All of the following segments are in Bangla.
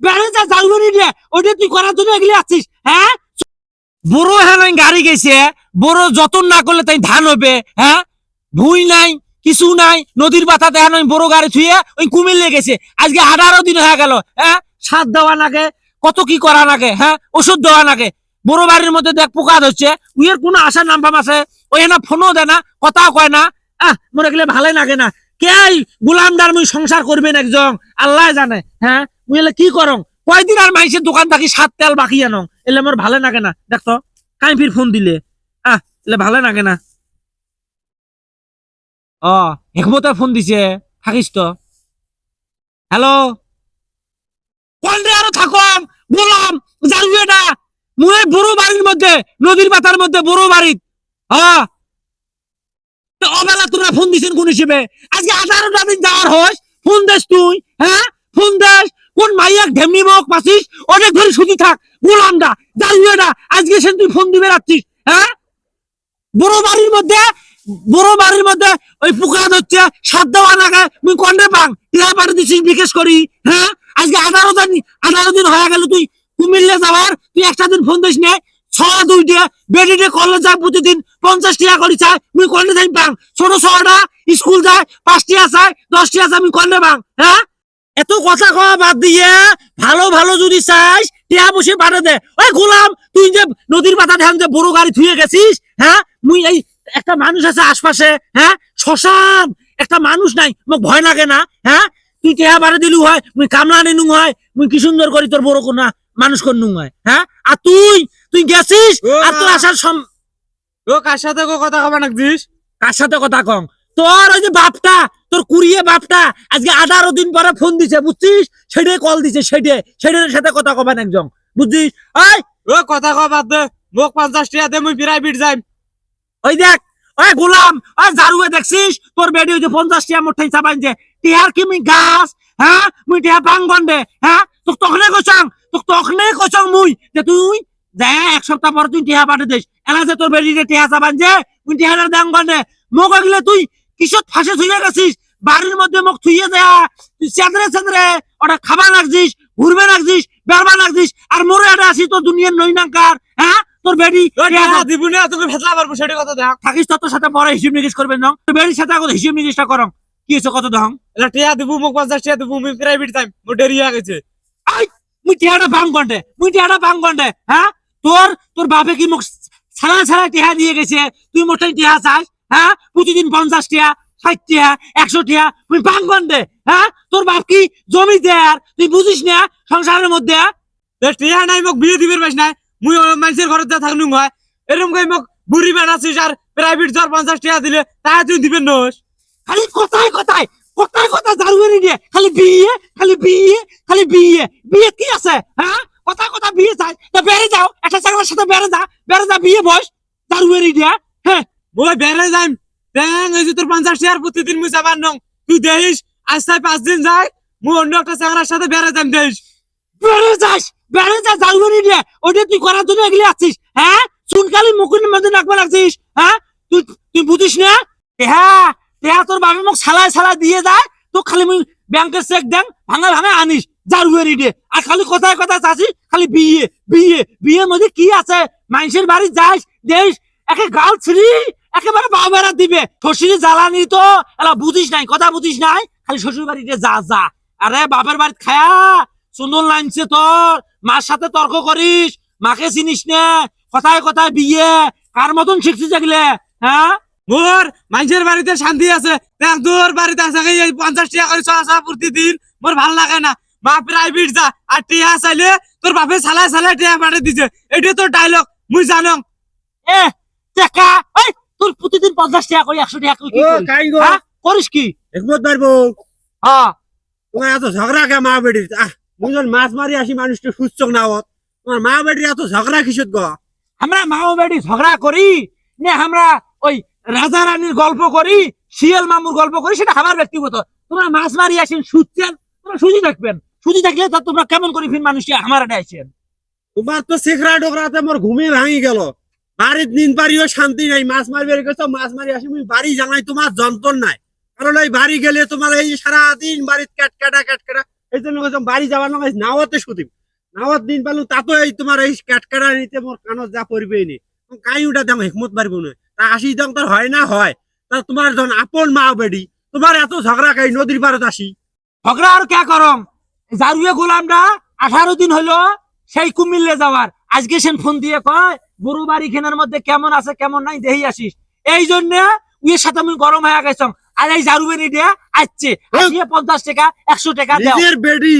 বেড়ে তুই করার জন্য হ্যাঁ? বড় হ্যাঁ গাড়ি গেছে, বড় যতন না করলে তাই ধান হবে হ্যাঁ? ভুই নাই, কিছু নাই, নদীর দেখা নাই, বড় গাড়ি ওই আজকে আঠারো দিন হয়ে গেল হ্যাঁ? সাত দেওয়া নাগে কত কি করা নাগে হ্যাঁ? ওষুধ দেওয়া নাগে বড় বাড়ির মধ্যে দেখ পোকা ধরছে, উইয়ের কোনো আশা নাম্বাম আছে? ওই না ফোনও দেয় না, কথাও কয় না। আহ, মনে গেলে ভালোই লাগে না। কে গুলামদার মুই সংসার করবেন একজন? আল্লাহ জানে হ্যাঁ? মুই কি করং? কয়দিন আর মাইসের দোকান থাকি সাত তেল বাকি আনং। এলে মোর ভালো লাগে না। দেখতো কাই ফির ফোন দিলে। আহ, এলে ভালো লাগে না। অ, হেকমতে ফোন দিছে। থাকিস তো। হ্যালো কোন আরও থাকম বললাম জানবে না। মুই বড় বাড়ির মধ্যে নদীর পাতার মধ্যে, বড় বাড়ি হ্যাঁ অবেলা তোমরা ফোন দিছেন কোন হিসেবে আজকে আঠারোটা দিন যাওয়ার হস ফোন দেস তুই হ্যাঁ ফোন দেস কোন মাইয়াক ঢেমনি মুখ পাছিস অনেক ধরে শুধু থাক। বললাম না জানবে না আজকে সে তুই ফোন দিবে রাখছিস হ্যাঁ? বড় বাড়ির মধ্যে, বড় বাড়ির মধ্যে ওই পোকা ধরছে সাত দেওয়া নাগে মুই কন্ডে পাং, টিয়া বাড়ি দিছিস বিকাশ করি হ্যাঁ? আজকে আঠারো দিন আঠারো দিন হয়ে গেল তুই কুমিল্লে যাওয়ার, তুই একটা দিন ফোন দিস নে ছ দুই দিয়ে বেডিতে কলেজ যায় প্রতিদিন পঞ্চাশ টাকা করি চাই, মুই কন্ডে যাই পাং। ছোট ছটা স্কুল যায় পাঁচ টাকা চাই দশ আমি কন্ডে পাং হ্যাঁ? এত কথা কওয়া বাদ দিয়ে ভালো ভালো যদি চাইস টিয়া বসে পাঠে দে। ওই গোলাম তুই যে নদীর পাতা ধ্যান যে বড় গাড়ি থুয়ে গেছিস হ্যাঁ? মুই এই একটা মানুষ আছে আশপাশে হ্যাঁ? শ্মশান। একটা মানুষ নাই মোক ভয় লাগে না হ্যাঁ? তুই টেহা বাড়ে দিলু হয় মুই কামলা নিনু হয় মুই কি সুন্দর করি তোর বড় কোনা মানুষ করনু হয় হ্যাঁ? আর তুই তুই গেছিস আর তোর আসার সম ও কার সাথে কথা কবা নাকছিস কার সাথে কথা কম? তোর ওই যে বাপটা তোর কুড়িয়ে বাপটা আজকে আঠারো দিন পরে ফোন দিছে বুঝছিস? সেটাই কল দিছে সেটে সেটার সাথে কথা কবেন একজন বুঝছিস? ওই ও কথা কবা দে মোক পঞ্চাশ টাকা দে মুই প্রাইভেট যাইম। ওই দেখ ওই গোলাম ওই জারুয়ে দেখছিস? তোর বেডি ওই যে পঞ্চাশ টিয়া মোটাই চাবাইন যে টিয়ার কি মুই গাছ হ্যাঁ? মুই টিয়া বাং বন্ধে হ্যাঁ? তোক তখনে কইছাং তোক তখনে কইছাং মুই যে তুই যা এক সপ্তাহ পর তুই টিয়া পাঠে দিস। এলা যে তোর বেডি যে টিয়া চাবান যে মুই টিয়ার দাং বন্ধে মোক গেলে তুই কিসত ফাঁসে থুয়ে গেছিস? বাড়ির মধ্যে মোক থুইয়ে দেয়া। তুই চেঁদরে চেঁদরে ওটা খাবা লাগছিস ঘুরবে লাগছিস বেড়বা লাগছিস আর মোরে এটা আসি তোর দুনিয়ার নৈনাঙ্কার হ্যাঁ? তোর বেডি তোকে পারব সেটা কথা দেখ। থাকিস তত সাথে পরে হিসেব নিকেশ করবেন না। বেড়ির সাথে এখন হিসেব নিকেশটা করম কি হয়েছে কত দহং? এলা টাকা দিব টাকা দিব মুই প্রাইভেট মোর দেরি হয়ে গেছে। মুই টিহাটা ভাঙ গন্ডে মুই টিহাটা ভাঙ গন্ডে হ্যাঁ? তোর তোর বাপে কি মুখ ছাড়া ছাড়া টিহা দিয়ে গেছে তুই মোটাই টিহা চাস হ্যাঁ? প্রতিদিন পঞ্চাশ টিহা ষাট টিহা একশো টিহা তুই ভাঙ গন্ডে হ্যাঁ? তোর বাপ কি জমি দেয়ার? তুই বুঝিস না সংসারের মধ্যে টিয়া নাই মোক, বিয়ে নাই। মুই মানুষের ঘরে যা থাকলুম, হয়। এরকম কই মোক বুড়ি আর প্রাইভেট পঞ্চাশ টাকা দিলে তা তুই দিবেন নোস। খালি কথায় কথায় কথায় কথা জারুয়ারি দিয়ে খালি বিয়ে খালি বিয়ে খালি বিয়ে। বিয়ে কি আছে হ্যাঁ? কথা কথা বিয়ে চাই। তা বেড়ে যাও, একটা সাথে বেড়ে যা বেড়ে যা, বিয়ে বস। দিয়ে হ্যাঁ বই বেড়ে যাইম দেন, এই যে তোর পঞ্চাশ টাকার প্রতিদিন মুই যাবার নং। তুই দেখিস, আজ তাই পাঁচ দিন যাই মুই অন্য একটা চাকরার সাথে বেড়ে যাইম দেখিস। বেড়ে যাস বেড়ে যা জারুয়ারি দিয়ে। ওটা তুই করার জন্য এগুলি আছিস হ্যাঁ? চুনকালি মুকুনের মধ্যে নাকবা লাগছিস হ্যাঁ? তুই তুই বুঝিস না? হ্যাঁ হ্যাঁ তোর বাবা মোক সালায় সালায় দিয়ে যায় তো খালি মুই ব্যাংকের চেক দেন, ভাঙা ভাঙা আনিস জারুয়ারি দিয়ে আর খালি কথায় কথায় চাষি খালি বিয়ে বিয়ে, বিয়ের মধ্যে কি আছে? মানুষের বাড়ি যাস দেশ একে গাল ছিড়ি একেবারে বাবারা দিবে। শ্বশুরি জ্বালানি তো, এলা বুঝিস নাই, কথা বুঝিস নাই, খালি শ্বশুর বাড়িতে যা যা। আরে বাপের বাড়িতে খায়া সুন্দর লাইনছে তোর, মার সাথে তর্ক করিস, মাকে চিনিস না, কথায় কথায় বিয়ে, কার মতন শিখছিস এগুলো হ্যাঁ মোর মানুষের বাড়িতে শান্তি আছে তোর বাড়িতে আছে পঞ্চাশ টাকা করে চলা প্রতিদিন মোর ভালো লাগে না। মা প্রাইভেট যা আর টিয়া চাইলে তোর বাপে সালায় সালায় টিয়া পাঠিয়ে দিছে। এটা তোর ডায়লগ মুই জানো। এ টাকা ওই তোর প্রতিদিন পঞ্চাশ টাকা করে একশো টাকা করে কি করিস? হ্যাঁ? করিস কি? একমত পারব হ্যাঁ। তোমার এত ঝগড়া কে মা বেড়ি আহ মুই মাছ মারি আসি মানুষটা সুস্থ না হত তোমার মা বেটি এত ঝগড়া কিসত গ? আমরা মাও বেটি ঝগড়া করি না আমরা ওই রাজা রানীর গল্প করি শিয়াল মামুর গল্প করি সেটা আমার ব্যক্তিগত। তোমরা মাছ মারি আসেন সুচছেন তোমরা সুজি থাকবেন সুজি থাকলে তো তোমরা কেমন করে ফির মানুষকে আমার আসেন? তোমার তো শেখরা ডোকরাতে মোর ঘুমে ভাঙি গেল। বাড়ির দিন পারিও শান্তি নাই, মাছ মারবে গেছো মাছ মারি আসি বাড়ি জানাই, তোমার যন্ত্রণ নাই। কারণ এই বাড়ি গেলে তোমার এই সারা দিন বাড়ির ক্যাট কাটা ক্যাট কাটা এই জন্য বাড়ি যাবার নয় নাওয়াতে শুধিম নাওয়াত দিন পালু তাতো এই তোমার এই ক্যাট কাটা নিতে মোর কানত যা পড়বেই নি কাই উঠা দাম, হেকমত পারব না তা আসি দাম তোর হয় না হয়, তা তোমার যখন আপন মা বেডি, তোমার এত ঝগড়া খাই নদীর পারত আসি ঝগড়া আর কে করম? জারুয়ে গোলামটা আঠারো দিন হলো সেই কুমিল্লে যাওয়ার। আজকে সেন ফোন দিয়ে কয় গরু বাড়ি খেনার মধ্যে কেমন আছে কেমন নাই দেহি আসিস। এই জন্য উয়ের সাথে আমি গরম হয়ে গেছম আর এই জারুবে নিয়ে আসছে। আসিয়ে পঞ্চাশ টাকা একশো টাকা নিজের বেডি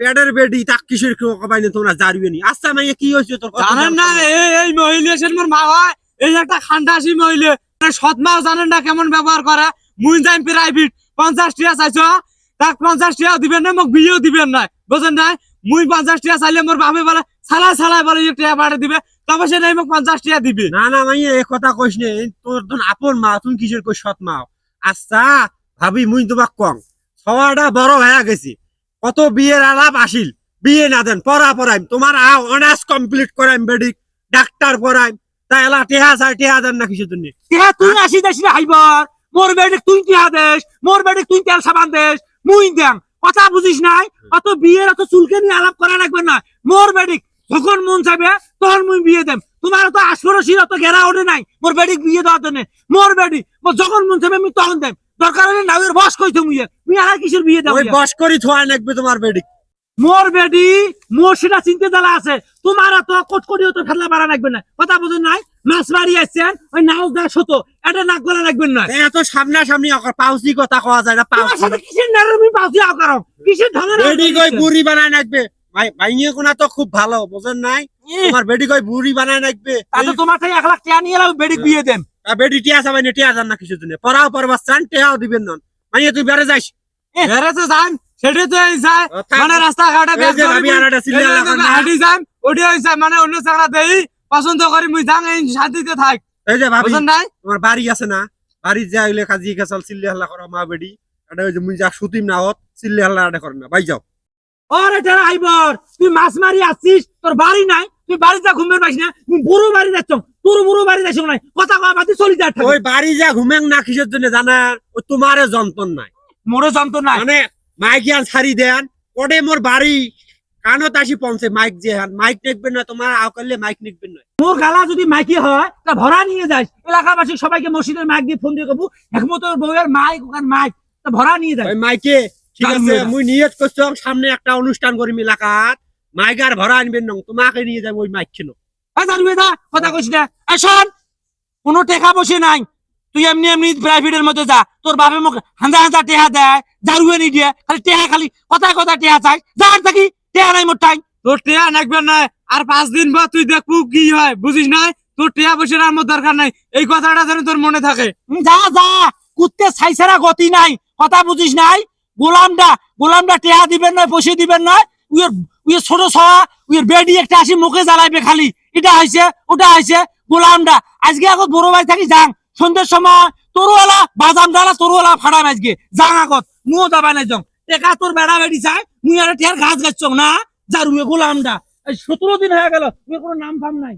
প্যাডের বেডি তাক কিসের কবাই না তোমরা জারিবে নি আচ্ছা মাইয়া কি হয়েছে তোর জানেন না এই মহিলা সে মোর মা হয়। এই একটা খান্ডাসি মহিলা। মানে সৎ মা জানেন না কেমন ব্যবহার করে। মুই যাই প্রাইভেট পঞ্চাশ টিয়া চাইছো তাক পঞ্চাশ টিয়া দিবেন না মোক বিয়েও দিবেন না বুঝেন নাই? মুই পঞ্চাশ টিয়া চাইলে মোর বাপে বলে সালাই সালাই বলে টিয়া বাড়ি দিবে। তবে সে নাই মোক পঞ্চাশ দিবে। না না কথা কইস নে এই তোর তোর আপন মা তুমি কিসের কই সৎ মা? আচ্ছা ভাবি মুই তোমাক কম সবাটা বড় হয়ে গেছি। কত বিয়ের আলাপ আসিল বিয়ে না দেন পড়া পড়াইম। তোমার অনার্স কমপ্লিট করাইম বেডি ডাক্তার পড়াইম। তা এলা টেহা চাই টেহা দেন না কিসের জন্য? টিহা তুই আসি দেশ রে হাইবার। মোর তুই টিহা দেশ মোর তুই তেল সাবান দেশ মুই কথা বুঝিস নাই? অত বিয়ের অত চুলকে নিয়ে আলাপ করা লাগবে না। মোর বেডিক যখন মন চাইবে তখন মুই বিয়ে দেম। তোমার তো আশপরশির অত ঘেরা ওঠে নাই। মোর বেডিক বিয়ে দেওয়ার জন্য। মোর বেডি যখন মন আমি তখন দেম। দরকার হলে নাউয়ের বস কইতে মুই মুই আর কিসের বিয়ে দেব ওই বস করি থোয়া নাকবে তোমার বেডি মোর বেডি মোর সেটা চিনতে জ্বালা আছে। তোমার এত কটকটিও তো ফেলা বাড়া লাগবে না। কথা বুঝুন নাই? মাছ মারি আসছেন ওই নাও দা শত এটা নাক গলা লাগবেন না। এত সামনাসামনি অকর পাউসি কথা কওয়া যায় না পাউসি। কিসের নারমি পাউছি আকারম কিসের ঢঙের বেডি কই বুড়ি বানায় ভাই ভাইয়ে কোনা তো খুব ভালো বুঝেন নাই? তোমার বেডি কই বুড়ি বানায় নাকবে তাতে তোমার থেকে এক লাখ টাকা নিয়ে এলাম বেডিক বিয়ে দেন। বেডি টিয়া চাবাই না টিয়া জান না কিছু জন্য পড়াও পড়বা চান টিয়াও দিবেন নন। মাইয়া তুই বেড়ে যাইস। বেড়েছে যান সেটাই তো যায়। মানে। হাঁটি যান ওটি হয়েছে মানে অন্য চাকরা দেই পছন্দ করি মুই যাং এই শান্তিতে থাক। এই যে ভাবি নাই? তোমার বাড়ি আছে না? বাড়ি যা হইলে কাজি গেছাল চিল্লি হাল্লা করো মা বেডি। এটা ওই যে মুই যা সুতিম না হত চিল্লি হাল্লা এটা করেন না। ভাই যাও। ওরে টেরা আইবর তুই মাছ মারি আসছিস তোর বাড়ি নাই তুই বাড়ি যা ঘুমের পাইস না তুই বুড়ো বাড়ি যাচ্ছ তোর বুড়ো বাড়ি যাচ্ছ নাই কথা কয়া বাতি চলি যা ওই বাড়ি যা ঘুমেন না কিসের জন্য জানার ও তোমারে যন্ত্রণ নাই। মোরে যন্ত্র নাই। মানে মাইক ইয়ান ছাড়ি দেন ওডে মোর বাড়ি কানত আসি পৌঁছে মাইক যে হান মাইক নেকবেন না তোমার আও মাইক নেকবেন না মোর গালা যদি মাইকি হয় তা ভরা নিয়ে যাস এলাকাবাসী সবাইকে মসজিদের মাইক দিয়ে ফোন দিয়ে কবু একমত বউয়ের মাইক ওখান মাইক তা ভরা নিয়ে যাস ওই মাইকে ঠিক আছে? মুই নিয়ত করছিলাম সামনে একটা অনুষ্ঠান করিম এলাকাত। মাইক আর ভরা আনবেন না তোমাকে নিয়ে যাব ওই মাইক ছিল। কথা কইস না। কোনো টেকা বসে নাই। তুই এমনি এমনি প্রাইভেটের মধ্যে যা। তোর বাপে মুখ হাঁদা হাঁদা টেহা দেয় জারুয়ে নি দিয়ে। খালি টেহা খালি কথা কথা টেহা চাই। যার থাকি টেহা নাই মোর টাই তোর টিয়া নাকবেন না। আর পাঁচ দিন পর তুই দেখব কি হয় বুঝিস নাই? তোর টিয়া বসে আমার দরকার নাই। এই কথাটা যেন তোর মনে থাকে। যা যা কুত্তে ছাইছাড়া গতি নাই। কথা বুঝিস নাই? গোলামটা গোলামটা টেহা দিবেন নয় পয়সা দিবেন নয়। উয়ের উয়ের ছোট ছয়া উয়ের বেডি একটা আসি, মুখে জ্বালাইবে খালি। এটা হয়েছে, ওটা হয়েছে গোলামটা আজকে আগত বড় ভাই থাকি যাং সন্ধ্যের সময় তরুয়ালা বাদাম ডালা তরুয়ালা ফাড়াম আজকে। যাং আগত, মুও যাবাই নাই যাও টেকা তোর বেড়া বেড়ি চাই, মুই আর টেহার ঘাস গাছ না যার উয়ে গোলামটা সতেরো দিন হয়ে গেল উয়ে কোনো নাম ফাম নাই।